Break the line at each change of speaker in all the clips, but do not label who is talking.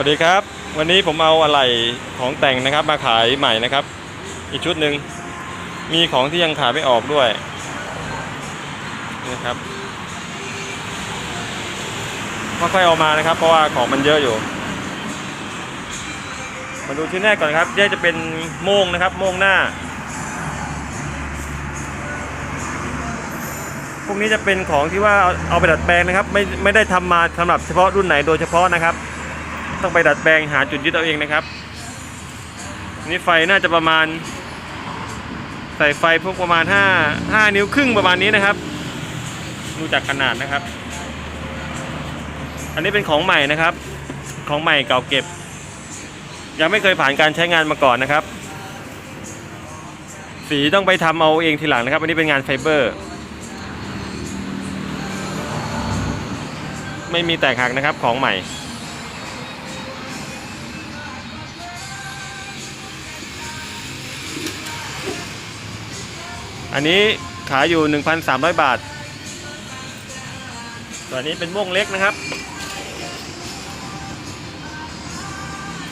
สวัสดีครับ วันนี้ผมเอาอะไหล่ของแต่งนะครับ มาขายใหม่นะครับ อีกชุดหนึ่งมีของที่ยังขายไม่ออกด้วยนี่นะครับค่อยๆเอามานะครับ เพราะว่าของมันเยอะอยู่ มาดูชิ้นแรกก่อนครับนี่จะเป็นโม่งนะครับ โม่งหน้า พวกนี้จะเป็นของที่ว่าเอาไปดัดแปลงนะครับ ไม่ไม่ได้ทำมาสำหรับเฉพาะรุ่นไหนโดยเฉพาะนะครับ ต้องไปดัดแปลงหาจุดยึดเอาเองนะครับ นี่ไฟน่าจะประมาณ ใส่ไฟพวกประมาณ 5 5 นิ้วครึ่งประมาณนี้นะครับ ดูจากขนาดนะครับ อันนี้เป็นของใหม่นะครับ ของใหม่เก่าเก็บ ยังไม่เคยผ่านการใช้งานมาก่อนนะครับ สีต้องไปทำเอาเองทีหลังนะครับ อันนี้เป็นงานไฟเบอร์ไม่มีแตกหักนะครับของใหม่ อันนี้ขายอยู่ 1,300 บาท ส่วนนี้เป็นม่วงเล็กนะครับ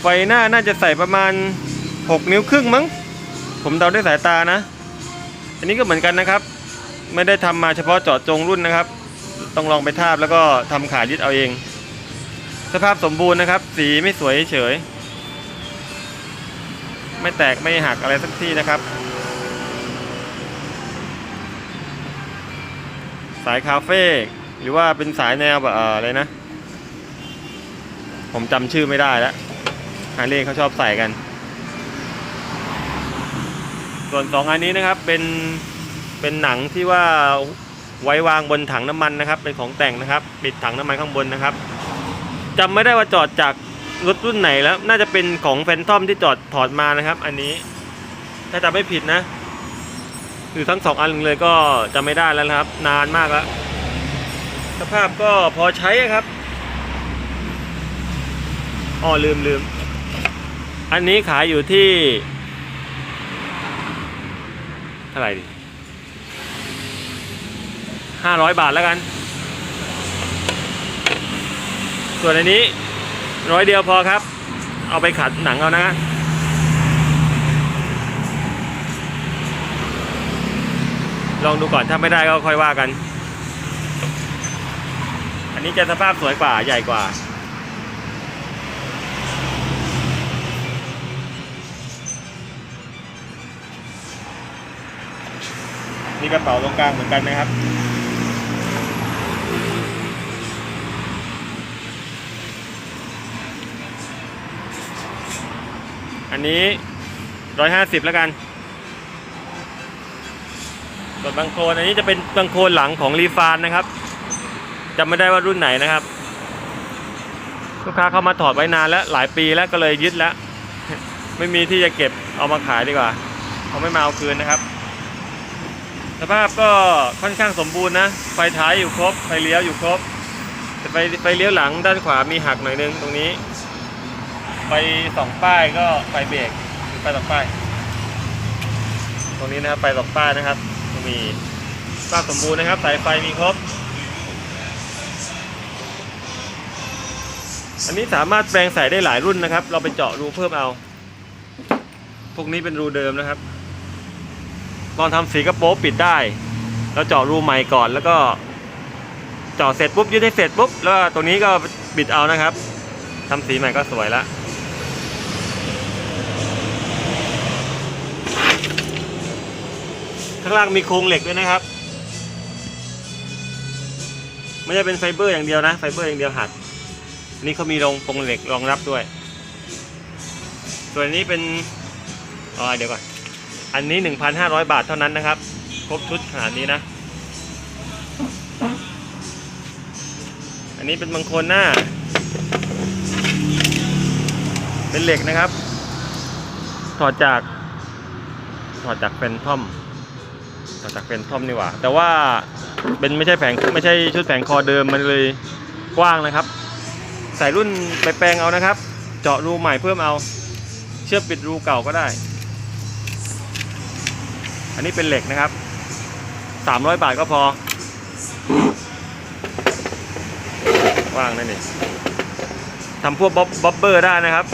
ไฟหน้าน่าจะใส่ประมาณ 6 นิ้วครึ่งมั้ง ผมเดาด้วยสายตานะ อันนี้ก็เหมือนกันนะครับ ไม่ได้ทำมาเฉพาะเจาะจงรุ่นนะครับ ต้องลองไปทาบแล้วก็ทำขายึดเอาเอง สภาพสมบูรณ์นะครับ สีไม่สวยเฉย ไม่แตกไม่หักอะไรสักที่นะครับ สายคาเฟ่หรือว่าเป็นสายแนวแบบเอ่ออะไรนะ ผมจำชื่อไม่ได้แล้วฮาร์เลย์เขาชอบใส่กัน ส่วนสองอันนี้นะครับเป็นเป็นหนังที่ว่าไว้วางบนถังน้ำมันนะครับ เป็นของแต่งนะครับ ปิดถังน้ำมันข้างบนนะครับจำไม่ได้ว่าจอดจากรถรุ่นไหนแล้ว น่าจะเป็นของแฟนทอมที่จอดถอดมานะครับ อันนี้ถ้าจำไม่ผิดนะ คือทั้งสองอันเลยก็จำไม่ได้แล้วครับ นานมากแล้วสภาพก็พอใช้ครับอ๋อลืมลืมอันนี้ขายอยู่ที่เท่าไหร่ดิห้าร้อยบาทแล้วกัน ส่วนอันนี้ร้อยเดียวพอครับ เอาไปขัดหนังเอานะ ลองดูก่อนถ้าไม่ได้ก็ค่อยว่ากัน อันนี้จะสภาพสวยกว่าใหญ่กว่า มีกระเป๋าตรงกลางเหมือนกันนะครับอันนี้ร้อยห้าสิบแล้วกัน ส่วนบางโคลนอันนี้จะเป็นบางโคลนหลังของรีฟานนะครับจำไม่ได้ว่ารุ่นไหนนะครับ ลูกค้าเข้ามาถอดไว้นานแล้วหลายปีแล้วก็เลยยึดแล้ว ไม่มีที่จะเก็บเอามาขายดีกว่าเขาไม่มาเอาคืนนะครับ สภาพก็ค่อนข้างสมบูรณ์นะไฟท้ายอยู่ครบไฟเลี้ยวอยู่ครบแต่ไฟไฟเลี้ยวหลังด้านขวามีหักหน่อยนึงตรงนี้ไฟสองป้ายก็ไฟเบรกไฟสองป้าย ตรงนี้นะครับไฟสองป้ายนะครับ มีสภาพสมบูรณ์นะครับ สายไฟมีครบ อันนี้สามารถแปลงใส่ได้หลายรุ่นนะครับ เราไปเจาะรูเพิ่มเอา พวกนี้เป็นรูเดิมนะครับตอนทำสีกระโป๊ปิดได้ แล้วเจาะรูใหม่ก่อนแล้วก็ เจาะเสร็จปุ๊บยึดให้เสร็จปุ๊บแล้วตรงนี้ก็บิดเอานะครับทำสีใหม่ก็สวยแล้ว ข้างล่างมีโครงเหล็กด้วยนะครับ ไม่ใช่เป็นไฟเบอร์อย่างเดียวนะ ไฟเบอร์อย่างเดียวหักอันนี้เขามีรองโครงเหล็กรองรับด้วย ส่วนนี้เป็นอ๋อเดี๋ยวก่อน อันนี้ 1,500 บาทเท่านั้นนะครับ ครบชุดขนาดนี้นะ อันนี้เป็นบางคนหน้า เป็นเหล็กนะครับ ถอดจาก ถอดจากเป็นท่อม ต่อจากเป็นทอมนี่หว่า แต่ว่าเป็นไม่ใช่แผงไม่ใช่ชุดแผงคอเดิมมันเลยกว้างนะครับ ใส่รุ่นไปแปลงเอานะครับ เจาะรูใหม่เพิ่มเอา เชื่อมปิดรูเก่าก็ได้ อันนี้เป็นเหล็กนะครับ 300 บาทก็พอว่างนั่นนี่ทำพวกบ๊อบบ๊อบเบอร์ได้นะครับ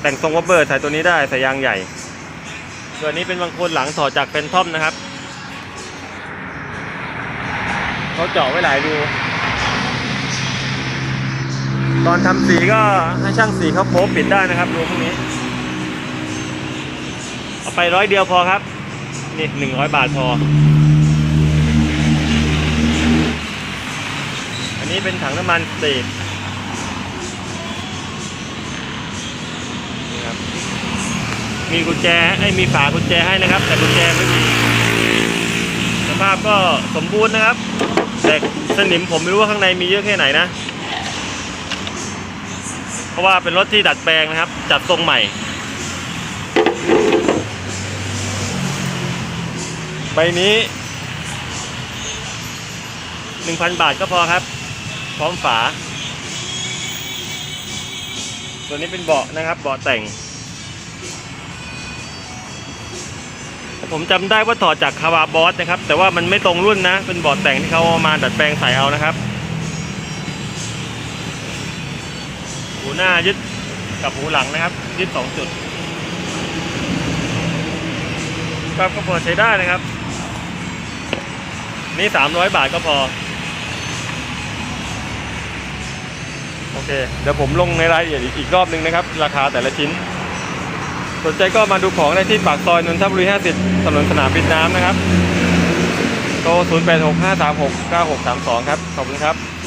แต่งทรงบ๊อบเบอร์ใส่ตัวนี้ได้ใส่ยางใหญ่ ส่วนนี้เป็นบางคนหลังถอดจากเป็นทอมนะครับ เขาเจาะไว้หลายรูตอนทำสีก็ให้ช่างสีเขาโป๊ปิดได้นะครับรูพวกนี้ เอาไปร้อยเดียวพอครับ นี่หนึ่งร้อยบาทพอ อันนี้เป็นถังน้ำมันสตีดนี่ครับมีกุญแจไอ้มีฝากุญแจให้นะครับ แต่กุญแจไม่มีสภาพก็สมบูรณ์นะครับ แต่สนิมผมไม่รู้ว่าข้างในมีเยอะแค่ไหนนะ เพราะว่าเป็นรถที่ดัดแปลงนะครับ จัดทรงใหม่ ใบนี้ 1,000 บาทก็พอครับ พร้อมฝา ตัวนี้เป็นเบาะนะครับ เบาะแต่ง ผมจำได้ว่าถอดจากคาวาบอสนะครับ แต่ว่ามันไม่ตรงรุ่นนะ เป็นเบาะแต่งที่เขาเอามาดัดแปลงใส่เอานะครับหูหน้ายึดกับหูหลังนะครับ ยึดสองจุดก็ก็พอใช้ได้นะครับ นี่สามร้อยบาทก็พอ โอเค เดี๋ยวผมลงในรายละเอียดอีกรอบหนึ่งนะครับ ราคาแต่ละชิ้น สนใจก็มาดูของได้ที่ปากซอยนนทบุรี 50 ถนนสนามบินน้ำนะครับ โทร 0865369632 ครับ ขอบคุณครับ